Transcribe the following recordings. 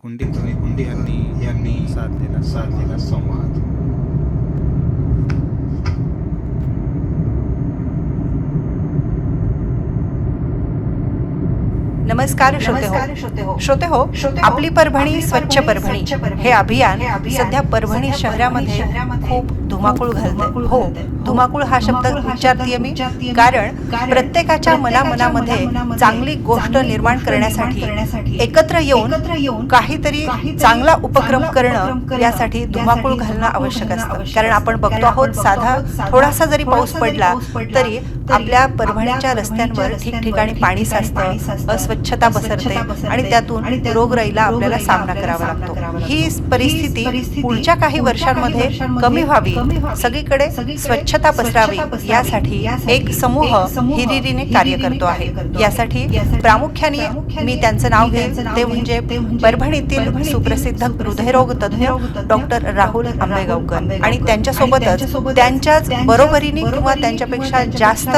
कुंडी कुंडी यांनी यांनी साधलेला साधलेला संवाद. नमस्कार श्रोते हो. श्रोते हो. आपली परभणी स्वच्छ परभणी. हे अभियान सध्या परभणी शहरामध्ये खूप धुमाकूळ घालते हो धुमाकूळ हा शब्द उच्चारतीये मी. कारण प्रत्येकाच्या मनामनामध्ये चांगली गोष्ट निर्माण करण्यासाठी एकत्र येऊन काहीतरी चांगला उपक्रम करणं यासाठी धुमाकूळ घालणं आवश्यक असतं. कारण आपण बघतो आहोत साधा थोडासा जरी पाऊस पडला तरी आपल्या परभणीच्या रस्त्यांवर ठिकठिकाणी पाणी साचतं अस्वच्छता पसरते आणि त्यातून रोगराईला आपल्याला सामना करावा लागतो. ही परिस्थिती पुढच्या काही वर्षांमध्ये कमी व्हावी. सगळीकडे स्वच्छता पसरावी. यासाठी एक समूह हिरिरीने कार्य करतो आहे. यासाठी प्रामुख्याने मी त्यांचं नाव घेईन. ते म्हणजे परभणीतील सुप्रसिद्ध हृदयरोग तज्ज्ञ डॉक्टर राहुल आंबेगावकर. आणि त्यांच्यासोबतच त्यांच्याच बरोबरीने किंवा त्यांच्यापेक्षा जास्त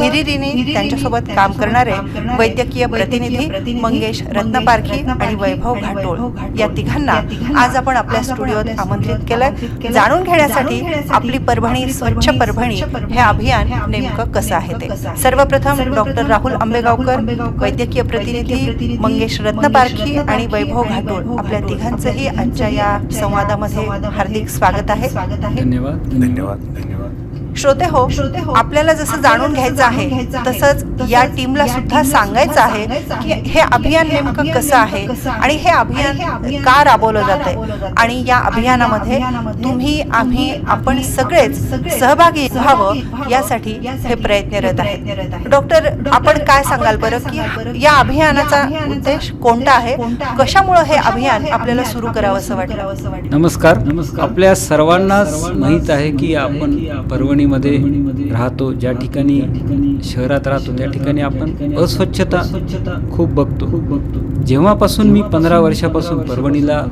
हिरिरीने त्यांच्यासोबत काम करणारे वैद्यकीय प्रतिनिधी मंगेश रत्नपारखी आणि वैभव घाटोळ या तिघांना आज आपण आपल्या स्टुडिओत आमंत्रित केलंय जाणून घेण्यासाठी आपली परभणी स्वच्छ परभणी हे अभियान नेमकं कसं आहे ते. सर्वप्रथम डॉक्टर राहुल आंबेगावकर वैद्यकीय प्रतिनिधी मंगेश रत्नपारखी आणि वैभव घाटोळ. आपल्या तिघांचंही आजच्या या संवादामध्ये हार्दिक स्वागत आहे. धन्यवाद. धन्यवाद. धन्यवाद. श्रोते हो आपल्याला जसं जाणून घ्यायचं आहे तसंच या टीमला सुद्धा सांगायचं आहे की हे अभियान नेमकं कसं आहे आणि हे अभियान का राबवलं जात आहे आणि या अभियानामध्ये तुम्ही आम्ही आपण सगळेच सहभागी व्हावं यासाठी हे प्रयत्नरत आहेत डॉक्टर आपण काय सांगाल बरं की या अभियानाचा उद्देश कोणता आहे? कशामुळे हे अभियान आपल्याला सुरू करावं असं वाटलं नमस्कार. आपल्या सर्वांनाच माहीत आहे की आपण परभणीमध्ये राहतो. ज्या ठिकाणी शहरात राहतो त्या ठिकाणी आपण अस्वच्छता खूप बघतो. जेव्हापासून मी पंधरा वर्षापासून परभणीला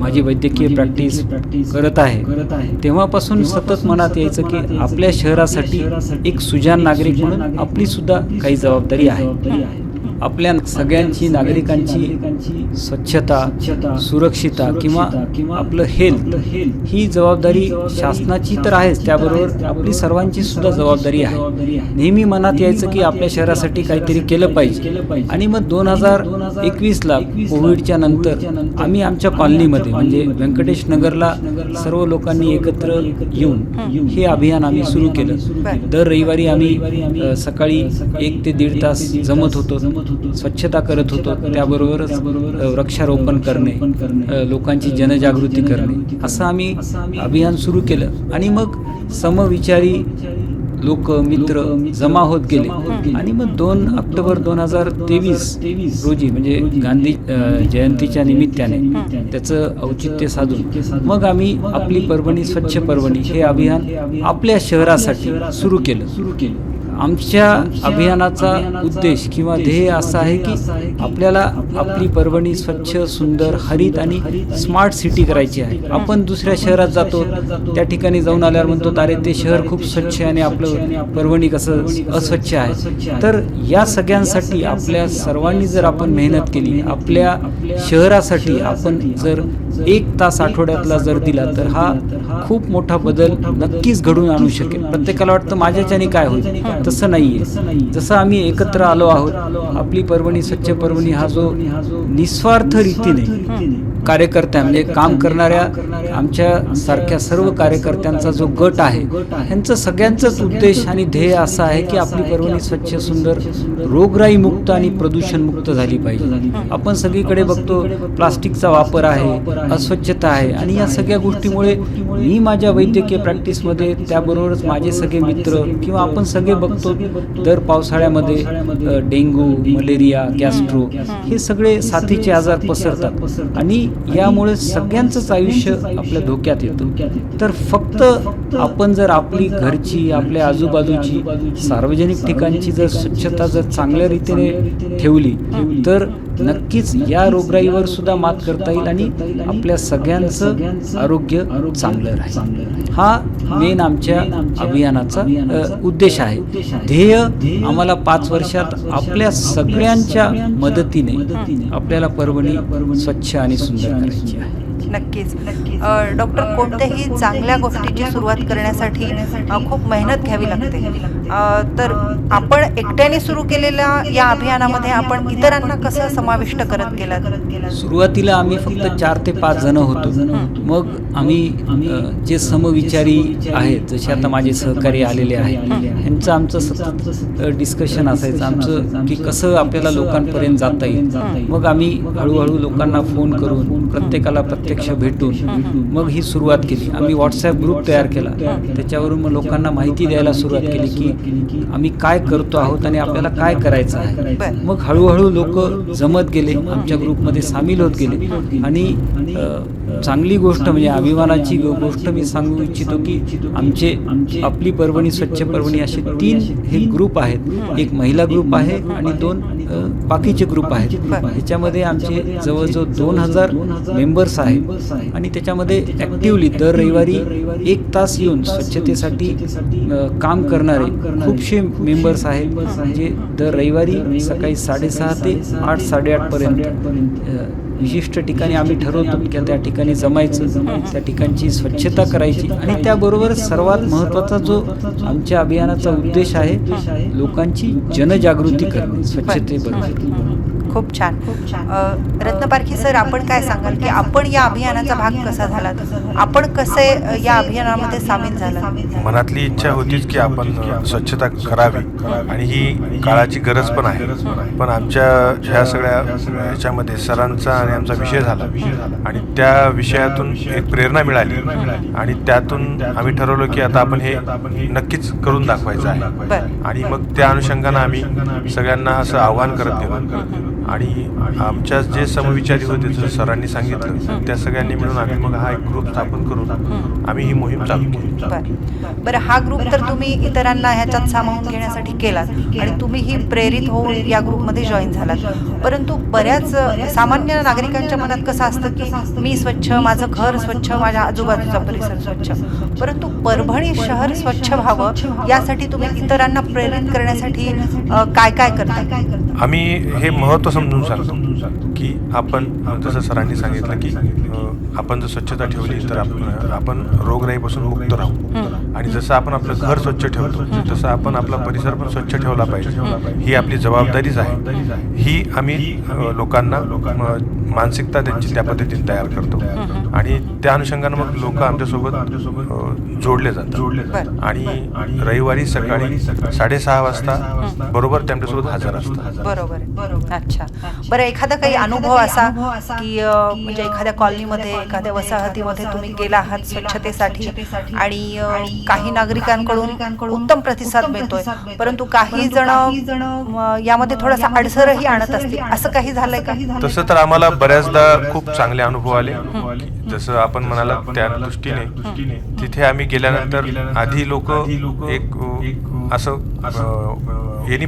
माझी वैद्यकीय प्रॅक्टिस करत आहे तेव्हापासून सतत मनात यायचं की आपल्या शहरासाठी एक सुजान नागरिक म्हणून आपली सुद्धा काही जबाबदारी आहे. आपल्या सगळ्यांची नागरिकांची स्वच्छता सुरक्षिता किंवा आपलं हेल्थ. ही जबाबदारी शासनाची तर आहेच. त्याबरोबर आपली सर्वांची सुद्धा जबाबदारी आहे. नेहमी मनात यायचं की आपल्या शहरासाठी काहीतरी केलं पाहिजे. आणि मग दोन हजार एकवीसला कोविडच्या नंतर आम्ही आमच्या कॉलनीमध्ये म्हणजे व्यंकटेश नगरला सर्व लोकांनी एकत्र येऊन हे अभियान आम्ही सुरू केलं. दर रविवारी आम्ही सकाळी एक ते दीड तास जमत होतो. स्वच्छता करत होतो. त्याबरोबरच वृक्षारोपण करणे लोकांची जनजागृती करणे. असं आम्ही अभियान सुरू केलं. आणि मग समविचारी लोक मित्र जमा होत गेले. आणि मग दोन ऑक्टोबर दोन हजार तेवीस रोजी म्हणजे गांधी अ, जयंतीच्या निमित्ताने त्याचं औचित्य साधून मग आम्ही आपली परभणी स्वच्छ परभणी हे अभियान आपल्या शहरासाठी सुरू केलं. सुरू केलं. आमच्या अभियानाचा उद्देश किंवा ध्येय असा आहे की आपल्याला आपली परभणी स्वच्छ सुंदर हरित आणि स्मार्ट सिटी करायची आहे. आपण दुसऱ्या शहरात जातो त्या ठिकाणी जाऊन आल्यावर म्हणतो अरे ते शहर खूप स्वच्छ आहे आणि आपलं परभणी कसं अस्वच्छ आहे. तर या सगळ्यांसाठी आपल्या सर्वांनी जर आपण मेहनत केली आपल्या शहरासाठी आपण जर एक तास आठवड्यातला जर दिला तर हा खूप मोठा बदल नक्कीच घडून आणू शकेल. प्रत्येकाला वाटतं माझ्याच्याने काय होईल? तसं आहे जसं आम्ही एकत्र आलो आहोत आपली परभणी स्वच्छ परभणी हा जो निस्वार्थ रीतीने कार्यकर्त्या म्हणजे काम करणाऱ्या आमच्या सारख्या सर्व कार्यकर्त्यांचा जो गट आहे यांचं सगळ्यांचाच उद्देश आणि ध्येय असा आहे की आपली परभणी स्वच्छ सुंदर रोगराई मुक्त आणि प्रदूषण मुक्त झाली पाहिजे. आपण सगळीकडे बघतो प्लास्टिकचा वापर आहे अस्वच्छता आहे आणि या सगळ्या गोष्टीमुळे मी माझ्या वैद्यकीय प्रॅक्टिसमध्ये त्याबरोबरच माझे सगळे मित्र किंवा आपण सगळे बघतो दर पावसाळ्यामध्ये अ, डेंग्यू मलेरिया गॅस्ट्रो हे सगळे साथीचे आजार पसरतात. आणि यामुळे सगळ्यांचंच आयुष्य आपल्या धोक्यात येतं. तर फक्त आपण जर आपली घरची आपल्या आजूबाजूची सार्वजनिक ठिकाणची जर स्वच्छता जर चांगल्या रीतीने ठेवली तर नक्कीच या रोगराईवर सुद्धा मात करता येईल आणि आपल्या सगळ्यांचं आरोग्य चांगलं राहील. हा मेन आमच्या अभियानाचा उद्देश आहे. ध्येय आम्हाला पाच वर्षात आपल्या सगळ्यांच्या मदतीने आपल्याला परभणी स्वच्छ आणि सुंदर करायची आहे. नक्कीच. डॉक्टर कोणत्याही चांगल्या गोष्टीची सुरुवात करण्यासाठी खूप मेहनत घ्यावी लागते. अ, तर आपण एकट्याने सुरू केलेल्या या अभियानामध्ये आपण इतरांना कसं समाविष्ट करत गेलात? सुरुवातीला आम्ही फक्त चार ते पाच जण होतो. मग आम्ही जे समविचारी आहेत जसे आता माझे सहकारी आलेले आहेत यांचं आमचं सतत डिस्कशन असायचं आमचं की कसं आपल्याला लोकांपर्यंत जाता येईल. मग आम्ही हळूहळू लोकांना फोन करून प्रत्येकाला प्रत्यक्ष भेटून मग ही सुरुवात केली. आम्ही व्हॉट्सॲप ग्रुप तयार केला. त्याच्यावरून मग लोकांना माहिती द्यायला सुरुवात केली की आम्ही काय करतो आहोत आणि आपल्याला काय करायचं आहे. मग हळूहळू लोक जमत गेले आमच्या ग्रुपमध्ये सामील होत गेले. आणि चांगली गोष्ट म्हणजे अभिमानाची गोष्ट मी सांगू इच्छितो की आमचे आपली परभणी स्वच्छ परभणी असे तीन हे ग्रुप आहेत. एक महिला ग्रुप आहे आणि दोन बाकीचे ग्रुप आहेत. ह्याच्यामध्ये आमचे जवळजवळ दोन हजार मेंबर्स आहेत. आणि त्याच्यामध्ये ॲक्टिवली दर रविवारी एक तास येऊन स्वच्छतेसाठी काम करणारे खूपशे मेंबर्स आहेत. जे दर रविवारी सकाळी साडेसहा ते आठ साडेआठपर्यंत विशिष्ट ठिकाणी आम्ही ठरवतो की त्या ठिकाणी जमायचं त्या ठिकाणची स्वच्छता करायची. आणि त्याबरोबर सर्वात महत्त्वाचा जो आमच्या अभियानाचा उद्देश आहे लोकांची जनजागृती करणे स्वच्छतेबरोबर. खूप छान. रत्नपारखी सर आपण काय सांगाल की आपण या अभियानाचा भाग कसा झाला? आपण कसे या अभियानामध्ये सामील झाला मनातली इच्छा होतीच की आपण स्वच्छता करावी आणि ही काळाची गरज पण आहे. पण आमच्या ह्या सगळ्या ह्याच्यामध्ये सरांचा आणि आमचा विषय झाला. आणि त्या विषयातून एक प्रेरणा मिळाली. आणि त्यातून आम्ही ठरवलं की आता आपण हे नक्कीच करून दाखवायचं आहे. आणि मग त्या अनुषंगानं आम्ही सगळ्यांना असं आव्हान करत गेलो. आणि आमच्या जे समविचारी होते जसं सरांनी सांगितलं त्या सगळ्यांनी मिळून आम्ही मग हा एक ग्रुप स्थापन करून आम्ही ही मोहीम चालू केली. बरं हा ग्रुप तर तुम्ही इतरांना ह्याच्यात सामावून घेण्यासाठी केलात आणि तुम्ही ही प्रेरित होऊन या ग्रुपमध्ये जॉईन झालात. परंतु बऱ्याच सामान्य नागरिकांच्या मनात कसं असतं की मी स्वच्छ माझं घर स्वच्छ माझ्या आजूबाजूचा परिसर स्वच्छ. परंतु परभणी शहर स्वच्छ व्हावं यासाठी तुम्ही इतरांना प्रेरित करण्यासाठी काय काय करता? आम्ही हे महत्त्व समजून सांगतो. की आपण जसं सरांनी सांगितलं की आपण जर स्वच्छता ठेवली तर आपण आपण रोगराईपासून मुक्त राहू. आणि जसं आपण आपलं घर स्वच्छ ठेवतो तसं आपण आपला परिसर पण स्वच्छ ठेवला पाहिजे. ही आपली जबाबदारीच आहे. ही आम्ही लोकांना मानसिकता त्यांची त्या पद्धतीने तयार करतो. आणि त्या अनुषंगानं मग लोक आमच्यासोबत जोडले जातात. आणि रविवारी सकाळी साडेसहा वाजता बरोबर त्यांच्यासोबत हजर असतात. बरोबर आहे. अच्छा. बरं एखादा काही अनुभव असा की अ, म्हणजे एखाद्या कॉलनीमध्ये एखाद्या वसाहतीमध्ये तुम्ही गेला आहात स्वच्छतेसाठी आणि काही नागरिकांकडून उत्तम प्रतिसाद मिळतोय. परंतु काही जण यामध्ये थोडासा अडसरही आणत असतील. असं काही झालंय का? तसं तर आम्हाला बऱ्याचदा खूप चांगले अनुभव आले. जसं आपण म्हणाला त्या दृष्टीने. तिथे आम्ही गेल्यानंतर आधी लोक एक असं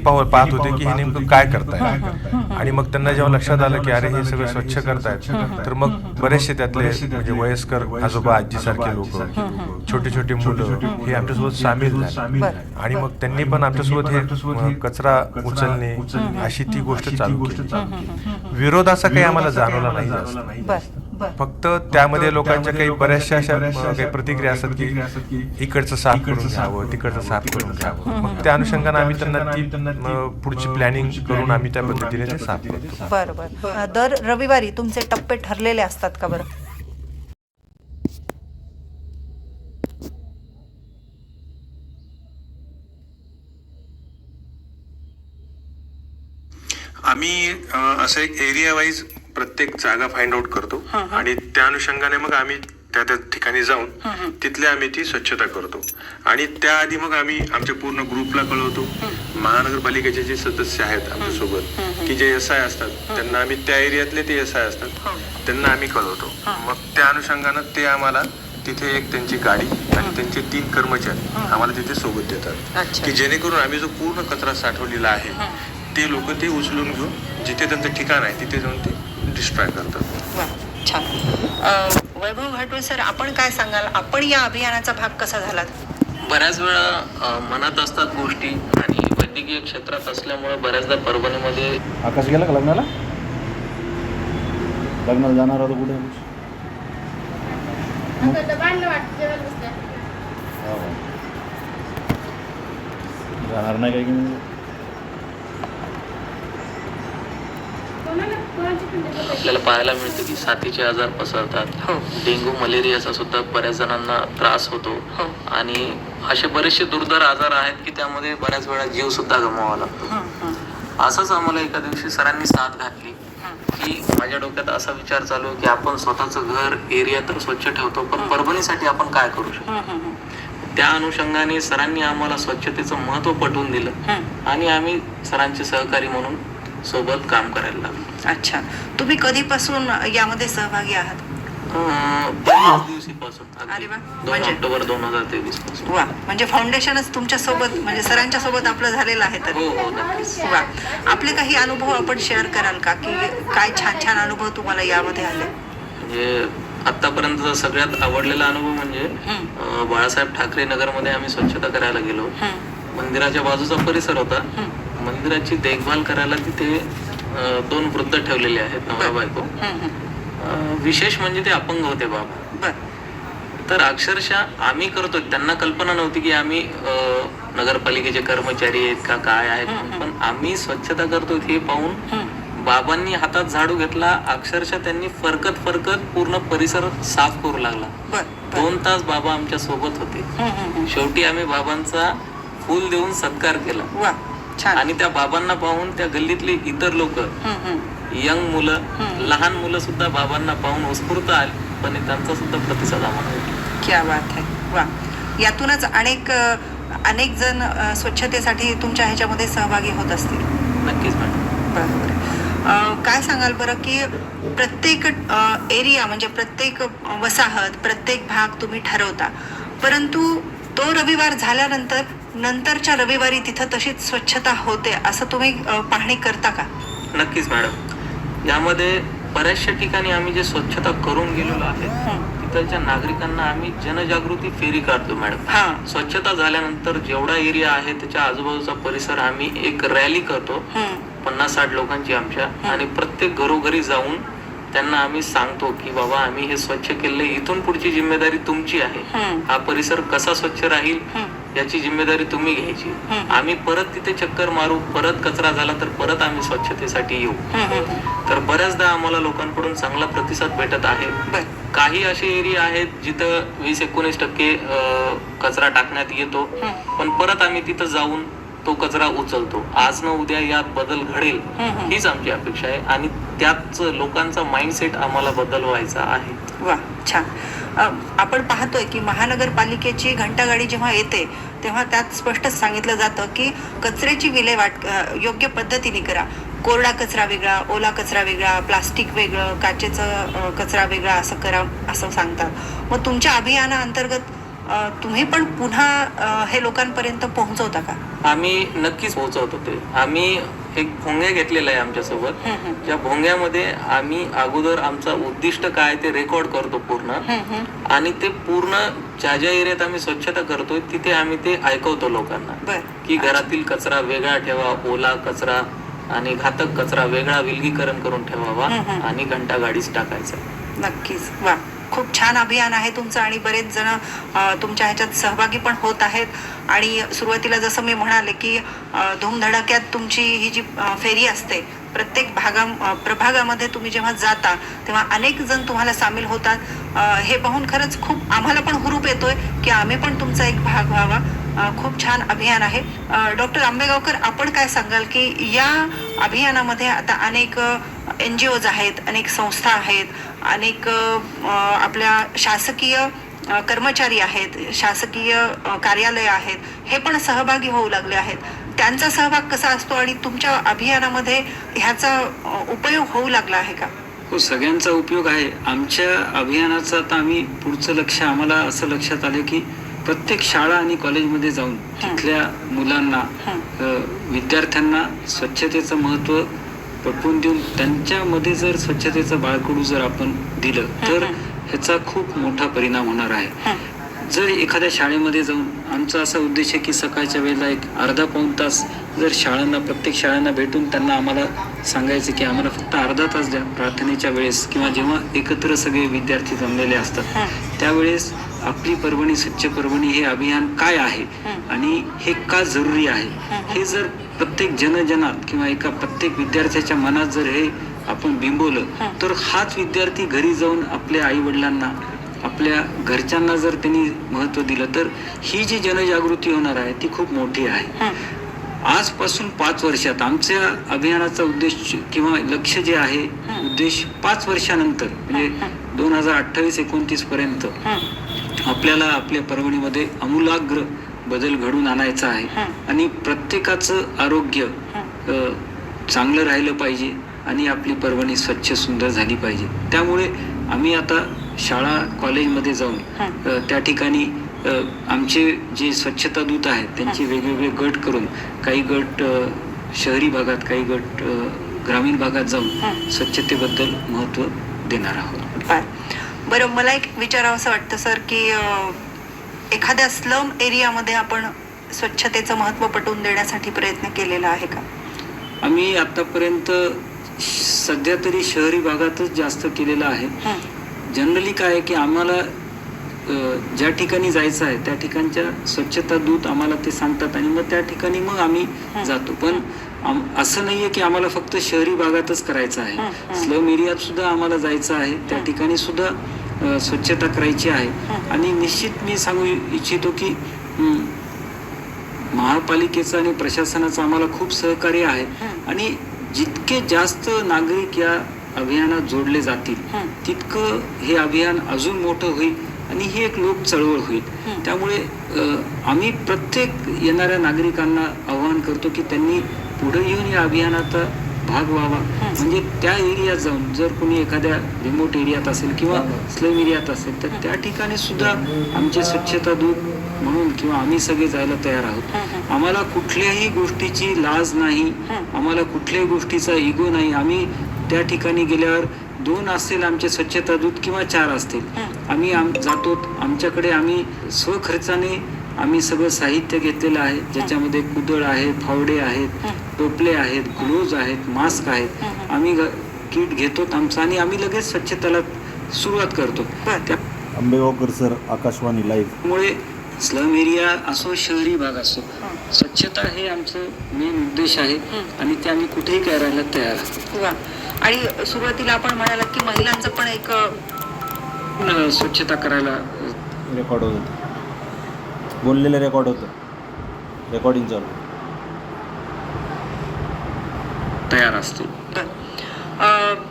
पाह पाहत होते की हे नेमकं काय करताय आणि मग त्यांना जेव्हा लक्षात आलं की अरे हे सगळं स्वच्छ करतायत तर मग बरेचसे त्यातले म्हणजे वयस्कर आजोबा आजी सारखे लोक छोटे छोटे मुलं हे आमच्यासोबत सामील झाले. आणि मग त्यांनी पण आमच्यासोबत हे कचरा उचलणे अशी ती गोष्ट चालू विरोध असा काही आम्हाला जाणवला नाही जास्त फक्त त्यामध्ये लोकांच्या काही बऱ्याचशा अशा काही प्रतिक्रिया असतात की इकडचं साफ करून घ्यावं तिकडचं साफ करून घ्यावं. मग त्या अनुषंगाने आम्ही त्यांना ती पुढची प्लॅनिंग करून आम्ही त्या पद्धतीने ते साफ करतो बरं बरं अ, दर रविवारी तुमचे टप्पे ठरलेले असतात का बरं. आम्ही अ, असं एक एरिया वाईज प्रत्येक जागा फाइंड आउट करतो. आणि त्या अनुषंगाने मग आम्ही त्या त्या ठिकाणी जाऊन तिथले आम्ही ती स्वच्छता करतो. आणि त्याआधी मग आम्ही आमच्या पूर्ण ग्रुपला कळवतो. महानगरपालिकेचे जे सदस्य आहेत आमच्यासोबत की जे एस आय असतात त्यांना आम्ही त्या एरियातले ते एस आय असतात त्यांना आम्ही कळवतो. मग त्या अनुषंगानं ते आम्हाला तिथे एक त्यांची गाडी आणि त्यांचे तीन कर्मचारी आम्हाला तिथे सोबत देतात. अच्छा. की जेणेकरून आम्ही जो पूर्ण कचरा साठवलेला आहे ते लोक ते उचलून घेऊन जिथे त्यांचं ठिकाण आहे तिथे जाऊन ते डिस्ट्रॉय करतात. वा छान. अ, वैभव घाटोळ सर आपण काय सांगाल? आपण या अभियानाचा भाग कसा झालात? बऱ्याच वेळा अ, मनात असतात गोष्टी आणि वैद्यकीय क्षेत्रात असल्यामुळे बऱ्याचदा परभणीमध्ये आकाश गेला का लग्नाला? लग्नाला जाणार होता कुठे? आता वाटतं हो. जाणार नाही काय की म्हणजे कोणाला कोणाची पण देतात आपल्याला पाहायला मिळतं की साथीचे आजार पसरतात. हो. डेंग्यू मलेरियाचा सुद्धा बऱ्याच जणांना त्रास होतो. हो. आणि असे बरेचसे दुर्धर आजार आहेत की त्यामध्ये बऱ्याच वेळा जीव सुद्धा गमवावा लागतो. असंच आम्हाला एका दिवशी सरांनी साथ घातली. की माझ्या डोक्यात असा विचार चालू की आपण स्वतःचं घर एरिया तर स्वच्छ ठेवतो पण परभणीसाठी आपण काय करू शकतो. त्या अनुषंगाने सरांनी आम्हाला स्वच्छतेचं महत्त्व पटवून दिलं. आणि आम्ही सरांचे सहकारी म्हणून सोबत काम करायला लागलो. अच्छा. तुम्ही कधीपासून यामध्ये सहभागी आहात? म्हणजे? ऑक्टोबर दोन हजार तेवीस वा. म्हणजे फाउंडेशनच तुमच्यासोबत म्हणजे सरांच्या सोबत आपलं झालेलं आहे तर. हो हो वा. आपले काही अनुभव आपण शेअर कराल का? की काय छान छान अनुभव तुम्हाला यामध्ये आले? म्हणजे आतापर्यंतचा सगळ्यात आवडलेला अनुभव म्हणजे बाळासाहेब ठाकरे नगरमध्ये आम्ही स्वच्छता करायला गेलो. मंदिराच्या बाजूचा परिसर होता. मंदिराची देखभाल करायला तिथे दोन वृद्ध ठेवलेले आहेत नवरा बायको. विशेष म्हणजे ते अपंग होते बाबा. तर अक्षरशः आम्ही करतोय त्यांना कल्पना नव्हती की आम्ही नगरपालिकेचे कर्मचारी आहेत का काय आहेत. पण आम्ही स्वच्छता करतोय हे पाहून. बाबांनी हातात झाडू घेतला अक्षरशः त्यांनी फरकत फरकत पूर्ण परिसर साफ करू लागला. दोन तास बाबा आमच्यासोबत होते. शेवटी आम्ही बाबांचा फूल देऊन सत्कार केला. आणि त्या बाबांना पाहून त्या गल्लीतले इतर लोक. यंग मुलं. लहान मुलं सुद्धा बाबांना पाहून उत्स्फूर्त आली. पण त्यांचा सुद्धा प्रतिसाद आम्हाला. क्या बात आहे वा. यातूनच अनेक अनेक जण स्वच्छतेसाठी तुमच्या ह्याच्यामध्ये सहभागी होत असतील. नक्कीच मॅडम. बरोबर. काय सांगाल बरं की प्रत्येक एरिया म्हणजे प्रत्येक वसाहत प्रत्येक भाग तुम्ही ठरवता. परंतु तो रविवार झाल्यानंतर नंतरच्या रविवारी तिथं तशीच स्वच्छता होते असं तुम्ही पाहणी करता का नक्कीच मॅडम यामध्ये बऱ्याचशा ठिकाणी आम्ही जे स्वच्छता करून गेलेलो आहे. तिथलच्या नागरिकांना आम्ही जनजागृती फेरी काढतो मॅडम हां स्वच्छता झाल्यानंतर जेवढा एरिया आहे त्याच्या आजूबाजूचा परिसर आम्ही एक रॅली करतो. पन्नास साठ लोकांची आमच्या आणि प्रत्येक घरोघरी जाऊन त्यांना आम्ही सांगतो की बाबा आम्ही हे स्वच्छ केले इथून पुढची जिम्मेदारी तुमची आहे हं. परिसर कसा स्वच्छ राहील. याची जिम्मेदारी तुम्ही घ्यायची. आम्ही परत तिथे चक्कर मारू परत कचरा झाला तर परत आम्ही स्वच्छतेसाठी येऊ. तर बऱ्याचदा आम्हाला लोकांकडून चांगला प्रतिसाद भेटत आहे. काही असे एरिया आहेत जिथं वीस एकोणीस टक्के कचरा टाकण्यात येतो. पण परत आम्ही तिथं जाऊन तो कचरा उचलतो. आज न उद्या यात बदल घडेल. हीच आमची अपेक्षा आहे. आणि त्याच लोकांचा माइंडसेट आम्हाला बदलवायचा आहे. वा. छान. आपण पाहतोय की महानगरपालिकेची घंटागाडी जेव्हा येते तेव्हा त्यात स्पष्ट सांगितलं जातं की कचऱ्याची विल्हेवाट योग्य पद्धतीने करा. कोरडा कचरा वेगळा ओला कचरा वेगळा प्लास्टिक वेगळं काचेचं कचरा वेगळा असं करा असं सांगतात. मग तुमच्या अभियानाअंतर्गत अंतर्गत तुम्ही पण पुन्हा हे लोकांपर्यंत पोहोचवता का? आम्ही नक्कीच पोहोचवतो ते. आम्ही एक भोंग्या घेतलेला आहे आमच्यासोबत. ज्या भोंग्यामध्ये आम्ही अगोदर आमचा उद्दिष्ट काय ते रेकॉर्ड करतो पूर्ण. आणि ते पूर्ण ज्या ज्या एरियात आम्ही स्वच्छता करतोय तिथे आम्ही ते ऐकवतो लोकांना. की घरातील कचरा वेगळा ठेवा ओला कचरा आणि घातक कचरा वेगळा विलगीकरण करून ठेवावा. आणि घंटा गाडीच टाकायचा. नक्कीच. वा. खूप छान अभियान आहे तुमचं आणि बरेच जण तुमच्या ह्याच्यात सहभागी पण होत आहेत. आणि सुरुवातीला जसं मी म्हणाले की अ, धूमधडाक्यात तुमची ही जी फेरी असते प्रत्येक भागा प्रभागामध्ये तुम्ही जेव्हा जाता तेव्हा अनेक जण तुम्हाला सामील होतात. हे पाहून खरंच खूप आम्हाला पण हुरूप येतोय की आम्ही पण तुमचा एक भाग व्हावा. खूप छान अभियान आहे. डॉक्टर आंबेगावकर आपण काय सांगाल की या अभियानामध्ये आता अनेक एन जी ओज आहेत अनेक संस्था आहेत अनेक आपल्या शासकीय कर्मचारी आहेत शासकीय कार्यालय आहेत हे पण सहभागी होऊ लागले आहेत. त्यांचा सहभाग कसा असतो आणि तुमच्या अभियानामध्ये ह्याचा उपयोग होऊ लागला आहे का? हो सगळ्यांचा उपयोग आहे. आमच्या अभियानाचं आता आम्ही पुढचं लक्ष आम्हाला असं लक्षात आलं की प्रत्येक शाळा आणि कॉलेजमध्ये जाऊन तिथल्या मुलांना विद्यार्थ्यांना स्वच्छतेचं महत्त्व पटवून देऊन त्यांच्यामध्ये जर स्वच्छतेचं बाळकडू जर आपण दिलं तर ह्याचा खूप मोठा परिणाम होणार आहे. जर एखाद्या शाळेमध्ये जाऊन आमचा असा उद्देश आहे की सकाळच्या वेळेला एक अर्धा पाऊण तास जर शाळांना प्रत्येक शाळांना भेटून त्यांना आम्हाला सांगायचं की आम्हाला फक्त अर्धा तास द्या प्रार्थनेच्या वेळेस किंवा जेव्हा एकत्र सगळे विद्यार्थी जमलेले असतात त्यावेळेस आपली परभणी स्वच्छ परभणी हे अभियान काय आहे आणि हे का जरुरी आहे? हे जर प्रत्येक जनजनात किंवा एका प्रत्येक विद्यार्थ्याच्या मनात जर हे आपण बिंबवलं तर हाच विद्यार्थी घरी जाऊन आपल्या आई वडिलांना आपल्या घरच्यांना जर त्यांनी महत्त्व दिलं तर ही जी जनजागृती होणार आहे ती खूप मोठी आहे. आजपासून पाच वर्षात आमच्या अभियानाचा उद्देश किंवा लक्ष जे आहे उद्देश पाच वर्षानंतर म्हणजे दोन हजार अठ्ठावीस एकोणतीस पर्यंत आपल्याला आपल्या परभणीमध्ये आमूलाग्र बदल घडून आणायचा आहे. आणि प्रत्येकाचं आरोग्य चांगलं राहिलं पाहिजे आणि आपली परभणी स्वच्छ सुंदर झाली पाहिजे. त्यामुळे आम्ही आता शाळा कॉलेजमध्ये जाऊन त्या ठिकाणी आमचे जे स्वच्छता दूत आहेत त्यांचे वेगवेगळे गट करून काही गट शहरी भागात काही गट ग्रामीण भागात जाऊन स्वच्छतेबद्दल महत्त्व देणार आहोत. बर. मला एक विचारावंसं वाटतं सर की एखाद्या स्लम एरियामध्ये आपण स्वच्छतेचं महत्त्व पटवून देण्यासाठी प्रयत्न केलेला आहे का? आम्ही आतापर्यंत सध्या तरी शहरी भागातच जास्त केलेलं आहे. जनरली काय आहे की आम्हाला ज्या ठिकाणी जायचं आहे त्या ठिकाणच्या स्वच्छता दूत आम्हाला ते सांगतात आणि मग त्या ठिकाणी मग आम्ही जातो. पण असं नाहीये की आम्हाला फक्त शहरी भागातच करायचं आहे. स्लम एरियात सुद्धा आम्हाला जायचं आहे. त्या ठिकाणी सुद्धा स्वच्छता करायची आहे. आणि निश्चित मी सांगू इच्छितो की महापालिकेचं आणि प्रशासनाचं आम्हाला खूप सहकार्य आहे. आणि जितके जास्त नागरिक या अभियानात जोडले जातील तितकं हे अभियान अजून मोठं होईल आणि ही एक लोक चळवळ होईल. त्यामुळे आम्ही प्रत्येक येणाऱ्या नागरिकांना आवाहन करतो की त्यांनी पुढे येऊन या अभियानाचा भाग व्हावा. म्हणजे त्या एरियात जाऊन जर कोणी एखाद्या रिमोट एरियात असेल किंवा स्लम एरियात असेल तर त्या ठिकाणी सुद्धा आमचे स्वच्छता दूत म्हणून किंवा आम्ही सगळे जायला तयार आहोत. आम्हाला कुठल्याही गोष्टीची लाज नाही. आम्हाला कुठल्याही गोष्टीचा इगो नाही. आम्ही त्या ठिकाणी गेल्यावर दोन असतील आमचे स्वच्छता दूत किंवा चार असतील. आम्ही आम जातो. आमच्याकडे आम्ही स्वखर्चाने आम्ही सगळं साहित्य घेतलेलं आहे. ज्याच्यामध्ये कुदळ आहे फावडे आहेत टोपले आहेत ग्लोव्ज आहेत मास्क आहेत. आम्ही किट घेतो आमचं आणि आम्ही लगेच स्वच्छतेला सुरुवात करतो. आंबेगावकर सर आकाशवाणी लाईव्ह त्यामुळे स्लम एरिया असो शहरी भाग असो स्वच्छता हे आमचं मेन उद्देश आहे आणि ते आम्ही कुठेही करायला तयार आहोत. वा. आणि सुरुवातीला आपण म्हणालात की महिलांचं पण एक स्वच्छता करायला रेकॉर्ड होतं. बोललेलं रेकॉर्ड होतं. रेकॉर्डिंग चालू. तयार असतो.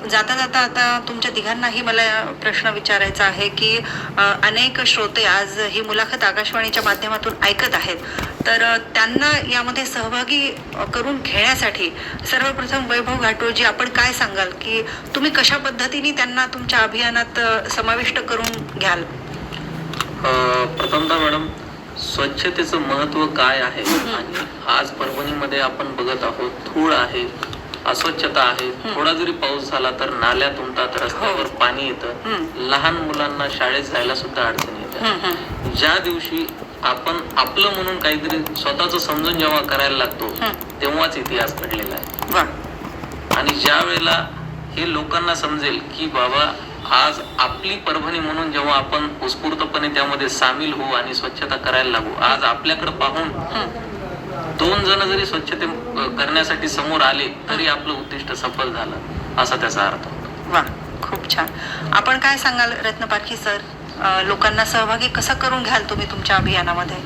जाता जाता आता तुमच्या तिघांनाही मला प्रश्न विचारायचा आहे की अनेक श्रोते आज ही मुलाखत आकाशवाणीच्या माध्यमातून ऐकत आहेत. तर त्यांना यामध्ये सहभागी करून घेण्यासाठी सर्वप्रथम वैभव घाटोळजी आपण काय सांगाल? की तुम्ही कशा पद्धतीने त्यांना तुमच्या अभियानात समाविष्ट करून घ्याल? प्रथमतः मॅडम स्वच्छतेचं महत्त्व काय आहे? आणि आज परभणीमध्ये आपण बघत आहोत धूळ आहे अस्वच्छता आहे. थोडा जरी पाऊस झाला तर नाल्या तुंबतात रस्त्यावर पाणी येतं. लहान मुलांना शाळेत जायला सुद्धा अडचण येते. ज्या दिवशी आपण आपलं म्हणून काहीतरी स्वतःच समजून जेव्हा करायला लागतो तेव्हाच इतिहास घडलेला आहे. आणि ज्या वेळेला हे लोकांना समजेल की बाबा आज आपली परभणी म्हणून जेव्हा आपण उत्स्फूर्तपणे त्यामध्ये सामील होऊ आणि स्वच्छता करायला लागू आज आपल्याकडे पाहून दोन जण जरी स्वच्छते करण्यासाठी समोर आले तरी आपलं उद्दिष्ट सफल झालं असा त्याचा अर्थ होतो. वा खूप छान. आपण काय सांगाल रत्नपारखी सर? लोकांना सहभागी कसं करून घ्याल तुम्ही तुमच्या अभियानामध्ये?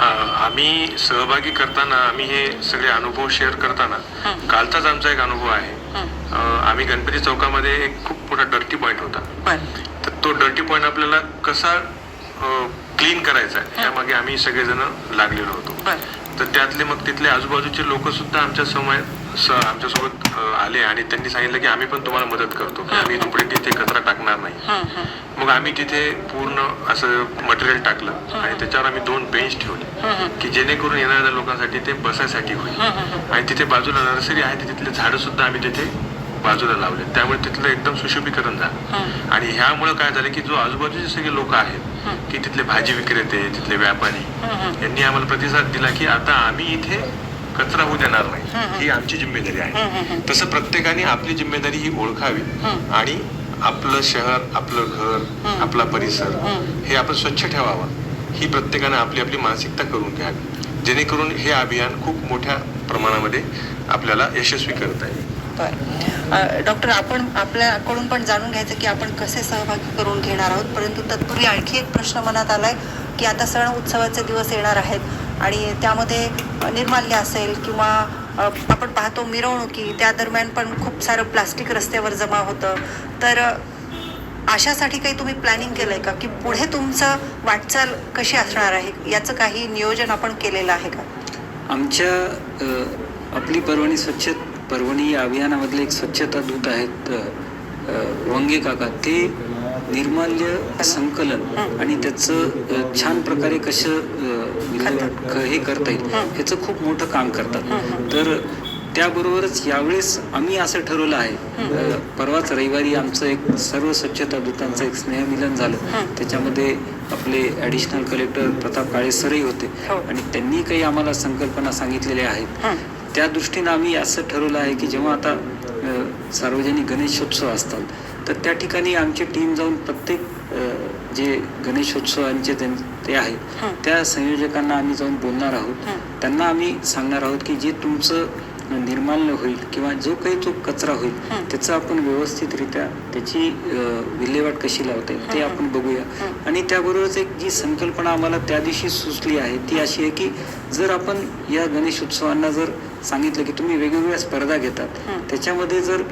आम्ही सहभागी करताना आम्ही हे सगळे अनुभव शेअर करताना कालचाच आमचा एक अनुभव आहे. आम्ही गणपती चौकामध्ये एक खूप मोठा डर्टी पॉईंट होता. तर तो डर्टी पॉईंट आपल्याला कसा क्लीन करायचा त्यामागे आम्ही सगळेजण लागलेलो होतो. तर त्यातले मग तिथले आजूबाजूचे लोक सुद्धा आमच्या समय सर आमच्यासोबत आले आणि त्यांनी सांगितलं की आम्ही पण तुम्हाला मदत करतो की आम्ही पुढे तिथे कचरा टाकणार नाही. मग आम्ही तिथे पूर्ण असं मटेरियल टाकलं आणि त्याच्यावर आम्ही दोन बेंच ठेवले की जेणेकरून येणाऱ्या लोकांसाठी ते बसायसाठी होईल. आणि तिथे बाजूला नर्सरी आहे तिथले झाडं सुद्धा आम्ही तिथे बाजूला लावले. त्यामुळे तिथलं एकदम सुशोभीकरण झालं. आणि ह्यामुळे काय झालं की जो आजूबाजूचे सगळे लोक आहेत की तिथले भाजी विक्रेते तिथले व्यापारी यांनी आम्हाला प्रतिसाद दिला की आता आम्ही इथे कचरा होऊ देणार नाही. ही आमची जिम्मेदारी आहे. तसं प्रत्येकाने आपली जिम्मेदारी ही ओळखावी आणि आपलं शहर आपलं घर आपला परिसर हे आपण स्वच्छ ठेवावं. ही प्रत्येकाने आपली आपली मानसिकता करून घ्यावी. जेणेकरून हे अभियान खूप मोठ्या प्रमाणामध्ये आपल्याला यशस्वी करता येईल. बरं. डॉक्टर आपण आपल्याकडून पण जाणून घ्यायचं की आपण कसे सहभागी करून घेणार आहोत परंतु तत्पूर्वी आणखी एक प्रश्न मनात आलाय की आता सण उत्सवाचे दिवस येणार आहेत. आणि त्यामध्ये निर्माल्य असेल किंवा आपण पाहतो मिरवणुकी त्या दरम्यान पण खूप सारं प्लास्टिक रस्त्यावर जमा होतं. तर अशासाठी काही तुम्ही प्लॅनिंग केलंय का? की पुढे तुमचं वाटचाल कशी असणार आहे? याचं काही नियोजन आपण केलेलं आहे का? आमच्या आपली परभणी स्वच्छ परभणी या अभियानामधले एक स्वच्छता दूत आहेत वंगे काका. ते निर्माल्य संकलन आणि त्याचं छान प्रकारे कसं हे करता येईल. ह्याचं खूप मोठं काम करतात. तर त्याबरोबरच यावेळेस आम्ही असं ठरवलं आहे. परवाच रविवारी आमचं एक सर्व स्वच्छता दूतांचं एक स्नेहमिलन झालं. त्याच्यामध्ये आपले ॲडिशनल कलेक्टर प्रताप काळे सरही होते. हो. आणि त्यांनी काही आम्हाला संकल्पना सांगितलेल्या आहेत. त्या दृष्टीनं आम्ही असं ठरवलं आहे की जेव्हा आता सार्वजनिक गणेशोत्सव असतात तर त्या ठिकाणी आमची टीम जाऊन प्रत्येक जे गणेशोत्सवांचे ते आहेत. त्या संयोजकांना आम्ही जाऊन बोलणार आहोत. त्यांना आम्ही सांगणार आहोत की जे तुमचं निर्माल्य होईल किंवा जो काही जो कचरा होईल त्याचं आपण व्यवस्थितरित्या त्याची विल्हेवाट कशी लावता येईल ते आपण बघूया. आणि त्याबरोबरच एक जी संकल्पना आम्हाला त्या दिवशी सुचली आहे ती अशी आहे की जर आपण या गणेश उत्सवांना जर सांगितलं की तुम्ही वेगवेगळ्या स्पर्धा घेतात त्याच्यामध्ये जर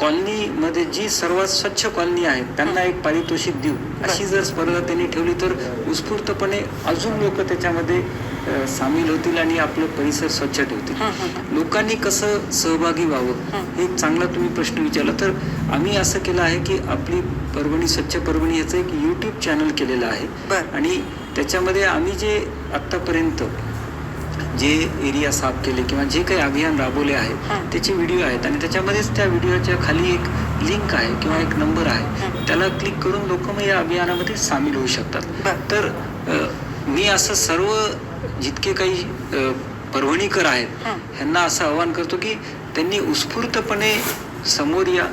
कॉलनीमध्ये जी सर्वात स्वच्छ कॉलनी आहे त्यांना एक पारितोषिक देऊ. अशी जर स्पर्धा त्यांनी ठेवली तर उत्स्फूर्तपणे अजून लोक त्याच्यामध्ये सामील होतील आणि आपलं परिसर स्वच्छ ठेवतील. लोकांनी कसं सहभागी व्हावं हे. एक चांगला तुम्ही प्रश्न विचारला. तर आम्ही असं केलं आहे की आपली परभणी स्वच्छ परभणी याचं एक यूट्यूब चॅनल केलेलं आहे. आणि त्याच्यामध्ये आम्ही जे आत्तापर्यंत जे एरिया साफ केले किंवा जे काही अभियान राबवले आहे त्याचे व्हिडिओ आहेत. आणि त्याच्यामध्येच त्या व्हिडिओच्या खाली एक लिंक आहे किंवा एक नंबर आहे. त्याला क्लिक करून लोक मग या अभियानामध्ये सामील होऊ शकतात. तर मी असं सर्व जितके काही परभणीकर आहेत ह्यांना असं आवाहन करतो की त्यांनी उत्स्फूर्तपणे समोर या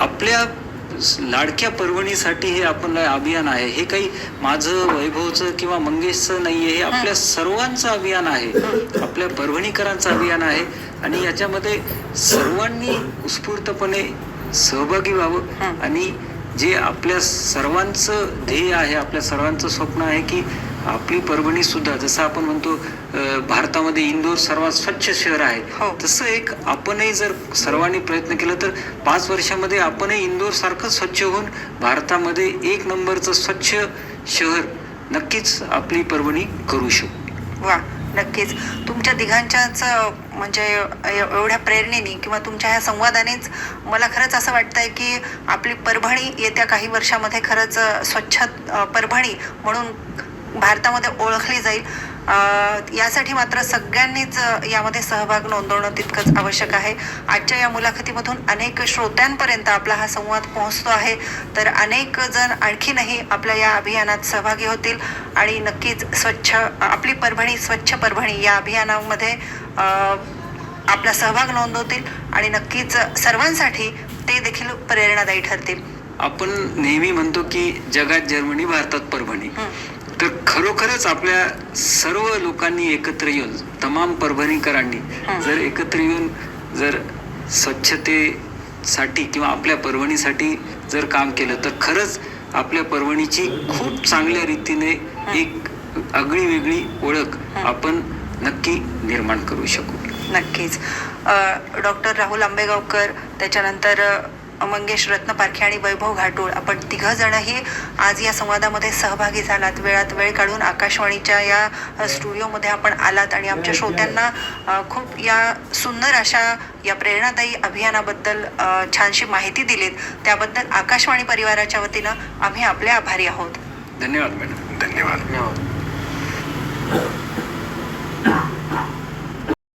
आपल्या लाडक्या परभणीसाठी हे आपण अभियान आहे? हे काही माझं वैभवचं किंवा मंगेशचं नाही आहे हे आपल्या सर्वांचं अभियान आहे. आपल्या परभणीकरांचं अभियान आहे. आणि याच्यामध्ये सर्वांनी उत्स्फूर्तपणे सहभागी व्हावं. आणि जे आपल्या सर्वांचं ध्येय आहे आपल्या सर्वांचं स्वप्न आहे की आपली परभणी सुद्धा जसं आपण म्हणतो भारतामध्ये इंदोर सर्वात स्वच्छ शहर हो. आहे तसं एक आपणही जर सर्वांनी प्रयत्न केला तर पाच वर्षामध्ये आपणही इंदोर सारखं स्वच्छ होऊन भारतामध्ये एक नंबरचं स्वच्छ शहर नक्कीच आपली परभणी करू शकू. वा नक्कीच. तुमच्या तिघांच्याच म्हणजे एव- एवढ्या प्रेरणेने किंवा तुमच्या ह्या संवादानेच मला खरंच असं वाटतंय की आपली परभणी येत्या काही वर्षामध्ये खरंच स्वच्छ परभणी म्हणून भारतामध्ये ओळखली जाईल. यासाठी मात्र सगळ्यांनीच यामध्ये सहभाग नोंदवणं तितकंच आवश्यक आहे. आजच्या या मुलाखतीमधून अनेक श्रोत्यांपर्यंत आपला हा संवाद पोहोचतो आहे. तर अनेक जण आणखीनही आपल्या या अभियानात सहभागी होतील आणि नक्कीच स्वच्छ आपली परभणी स्वच्छ परभणी या अभियानामध्ये आपला सहभाग नोंदवतील आणि नक्कीच सर्वांसाठी ते देखील प्रेरणादायी ठरतील. आपण नेहमी म्हणतो की जगात जर्मनी भारतात परभणी. तर खरोखरच आपल्या सर्व लोकांनी एकत्र येऊन तमाम परभणीकरांनी जर एकत्र येऊन जर स्वच्छतेसाठी किंवा आपल्या परभणीसाठी जर काम केलं तर खरंच आपल्या परभणीची खूप चांगल्या रीतीने एक आगळी वेगळी ओळख आपण नक्की निर्माण करू शकू. नक्कीच. डॉक्टर राहुल आंबेगावकर त्याच्यानंतर मंगेश रत्न पारखे आणि वैभव घाटोळ. आपण तिघं जणही आज या संवादामध्ये सहभागी झालात. वेळात वेळ काढून आकाशवाणीच्या या स्टुडिओमध्ये आपण आलात आणि आमच्या श्रोत्यांना खूप या सुंदर अशा या प्रेरणादायी अभियानाबद्दल छानशी माहिती दिलीत. त्याबद्दल आकाशवाणी परिवाराच्या वतीनं आम्ही आपले आभारी आहोत. धन्यवाद मॅडम. धन्यवाद. धन्यवाद.